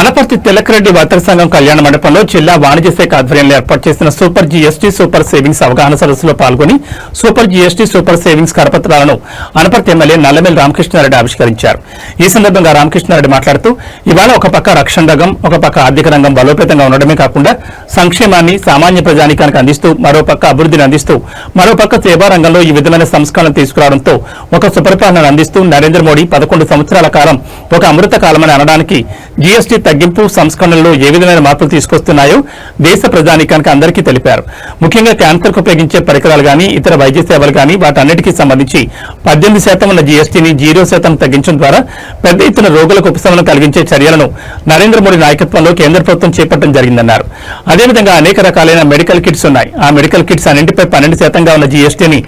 అనపర్తి తిలకరెడ్డి వర్తక సంఘం కళ్యాణ మండపంలో జిల్లా వాణిజ్య శాఖ ఆధ్వర్యంలో ఏర్పాటు చేసిన సూపర్ జీఎస్టీ సూపర్ సేవింగ్స్ అవగాహన సదస్సులో పాల్గొని సూపర్ జీఎస్టీ సూపర్ సేవింగ్స్ కరపత్రాలను అనపర్తి ఎమ్మెల్యే నల్లమేల్ రామకృష్ణారెడ్డి ఆవిష్కరించారు. ఈ సందర్భంగా రామకృష్ణారెడ్డి మాట్లాడుతూ ఇవాళ ఒక పక్క రక్షణ రంగం ఒక పక్క ఆర్థిక రంగం బలోపేతంగా ఉండడమే కాకుండా సంక్షేమాన్ని సామాన్య ప్రజానికానికి అందిస్తూ మరోపక్క అభివృద్ధిని అందిస్తూ మరోపక్క సేవారంగంలో సేవా రంగంలో ఈ విధమైన సంస్కరణలు తీసుకురావడంతో ఒక సుపరిపాలన అందిస్తూ నరేంద్ర మోడీ పదకొండు సంవత్సరాల కాలం ఒక అమృత కాలమని అనడానికి జీఎస్టీ తగ్గింపు సంస్కరణల్లో ఏ విధమైన మార్పులు తీసుకొస్తున్నాయో దేశ ప్రజానీకానికి అందరికీ తెలిపారు. ముఖ్యంగా క్యాన్సర్కు ఉపయోగించే పరికరాలు గానీ ఇతర వైద్య సేవలు గానీ వాటన్నిటికీ సంబంధించి పద్దెనిమిది శాతం ఉన్న జీఎస్టీని జీరో శాతం తగ్గించడం ద్వారా పెద్ద ఎత్తున రోగులకు ఉపశమనం కలిగించే చర్యలను నరేంద్ర మోడీ నాయకత్వంలో కేంద్ర ప్రభుత్వం చేపట్టడం జరిగిందన్నారు. అదేవిధంగా అనేక రకాలైన మెడికల్ కిట్స్ ఉన్నాయి. ఆ మెడికల్ కిట్స్ అన్నింటిపై పన్నెండు శాతంగా ఉన్న జీఎస్టీని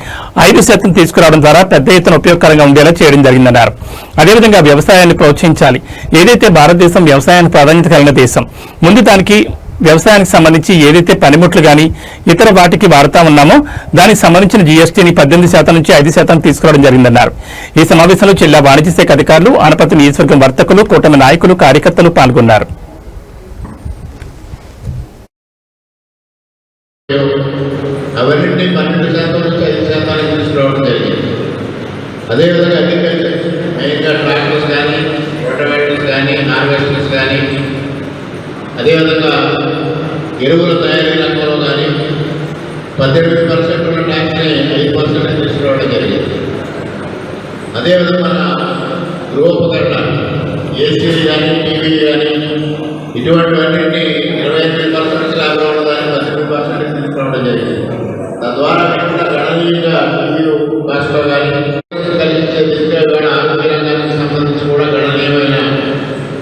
ఐదు శాతం తీసుకురావడం ద్వారా పెద్ద ఎత్తున ఉపయోగకరంగా ఉండేలా చేయడం జరిగిందన్నారు. అదేవిధంగా వ్యవసాయాన్ని ప్రోత్సహించాలి. ఏదైతే భారతదేశం వ్యవసాయానికి ప్రాధాన్యత కలిగిన దేశం ముందు దానికి వ్యవసాయానికి సంబంధించి ఏదైతే పనిముట్లు గాని ఇతర వాటికి వాడుతా ఉన్నామో దానికి సంబంధించిన జీఎస్టీని పద్దెనిమిది శాతం నుంచి ఐదు శాతం తీసుకురావడం జరిగిందన్నారు. ఈ సమావేశంలో జిల్లా వాణిజ్య శాఖ అధికారులు ఆనపతి నియోజకవర్గం వర్తకులు కూటమి నాయకులు కార్యకర్తలు పాల్గొన్నారు. అవన్నింటినీ పన్నెండు శాతం నుంచి ఐదు శాతానికి తీసుకురావడం జరిగింది. అదేవిధంగా అగ్రికల్చర్ మెయిన్గా ట్రాక్టర్స్ కానీ రోటవేటర్స్ కానీ హార్వెస్టర్స్ కానీ అదేవిధంగా ఎరువుల తయారీ రంగంలో కానీ పద్దెనిమిది పర్సెంట్ ఉన్న ట్యాక్స్ని ఐదు పర్సెంట్ తీసుకురావడం జరిగింది. అదేవిధంగా మన గృహోపకరణ ఏసీలు కానీ టీవీ కానీ ఇటువంటివన్నింటినీ ఇరవై ఎనిమిది పర్సెంట్ లాభం ఉన్నదాన్ని పద్దెనిమిది పర్సెంట్ తీసుకురావడం జరిగింది. తద్వారా కూడా గణనీయంగా టీవీలు కాస్ట్లో కానీ కలిగించే దిశగా కూడా ఆరోగ్య రంగానికి సంబంధించి కూడా గణనీయమైన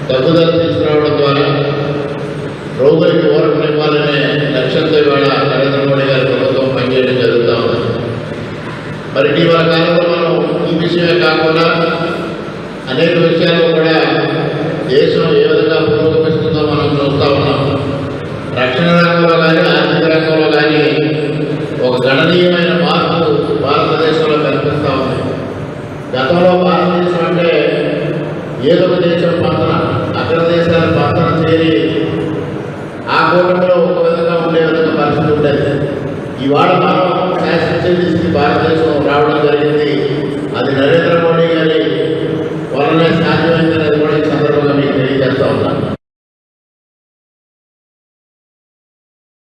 తగ్గుదల తీసుకురావడం ద్వారా రోగులకి ఇవ్వాలనే లక్ష్యంతో ఇవాళ నరేంద్ర మోడీ గారి ప్రభుత్వం పనిచేయడం జరుగుతూ ఉంది. మరి ఇటీవల కాలంలో మనం ఈ విషయమే కాకుండా అనేక విషయాల్లో కూడా దేశం ఏ విధంగా పురోగమిస్తుందో మనం చూస్తూ ఉన్నాం. రక్షణ రంగంలో కానీ ఆర్థిక రంగంలో కానీ ఒక గణనీయమైన మార్పు భారతదేశంలో కనిపిస్తూ ఉంది. గతంలో భారతదేశం అంటే ఏదో ఒక దేశం పక్కన అగ్ర దేశాల పక్కన చేరి కూటమిలో ఒక విధంగా ఉండే విధంగా పరిస్థితి ఉండేది. ఇవాళ మనం శాసించే దిశకి భారతదేశం రావడం